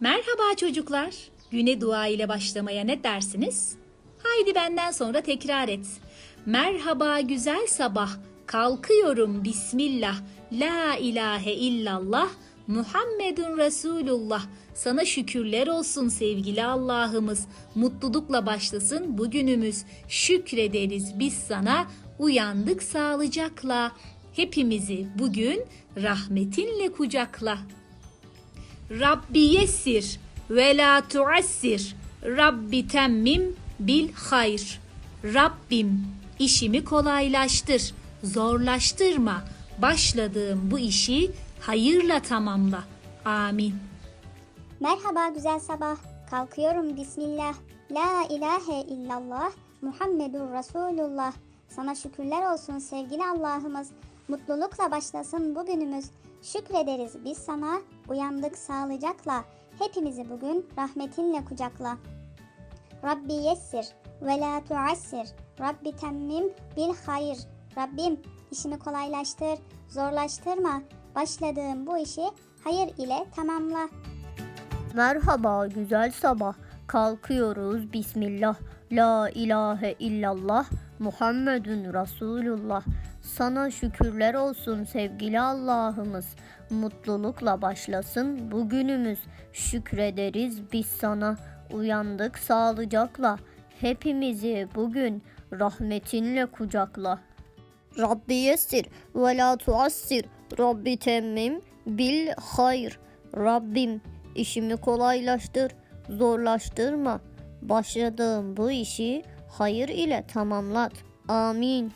Merhaba çocuklar. Güne dua ile başlamaya ne dersiniz? Haydi benden sonra tekrar et. Merhaba güzel sabah. Kalkıyorum bismillah. La ilahe illallah. Muhammedun Resulullah. Sana şükürler olsun sevgili Allah'ımız. Mutlulukla başlasın bugünümüz. Şükrederiz biz sana. Uyandık sağlıcakla. Hepimizi bugün rahmetinle kucakla. Rabbi yessir ve la tuassir. Rabbi temmim bil hayr. Rabbim işimi kolaylaştır, zorlaştırma. Başladığım bu işi hayırla tamamla. Amin. Merhaba güzel sabah. Kalkıyorum bismillah. La ilahe illallah. Muhammedun Resulullah. Sana şükürler olsun sevgili Allah'ımız. Mutlulukla başlasın bugünümüz. Şükrederiz biz sana. Uyandık sağlıcakla. Hepimizi bugün rahmetinle kucakla. Rabbi yessir ve la tuassir. Rabbi temmim bil hayır. Rabbim işimi kolaylaştır, zorlaştırma. Başladığım bu işi hayır ile tamamla. Merhaba güzel sabah. Kalkıyoruz bismillah. La ilahe illallah. Muhammedun Resulullah. Sana şükürler olsun sevgili Allah'ımız. Mutlulukla başlasın bugünümüz. Şükrederiz biz sana. Uyandık sağlıcakla. Hepimizi bugün rahmetinle kucakla. Rabbi yessir ve la tuassir. Rabbi temmim bil hayr. Rabbim işimi kolaylaştır, zorlaştırma. Başladığım bu işi hayır ile tamamlat. Amin.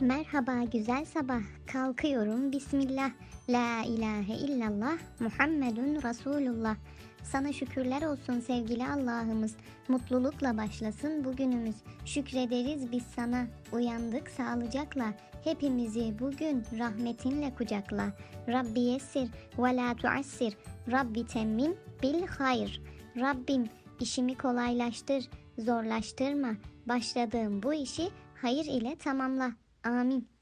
Merhaba güzel sabah. Kalkıyorum bismillah. La ilahe illallah Muhammedun Resulullah. Sana şükürler olsun sevgili Allah'ımız. Mutlulukla başlasın bugünümüz. Şükrederiz biz sana. Uyandık sağlıcakla. Hepimizi bugün rahmetinle kucakla. Rabbi yessir ve la tuassir. Rabbi temmim bil hayr. Rabbim işimi kolaylaştır, zorlaştırma. Başladığım bu işi hayır ile tamamla. Amin.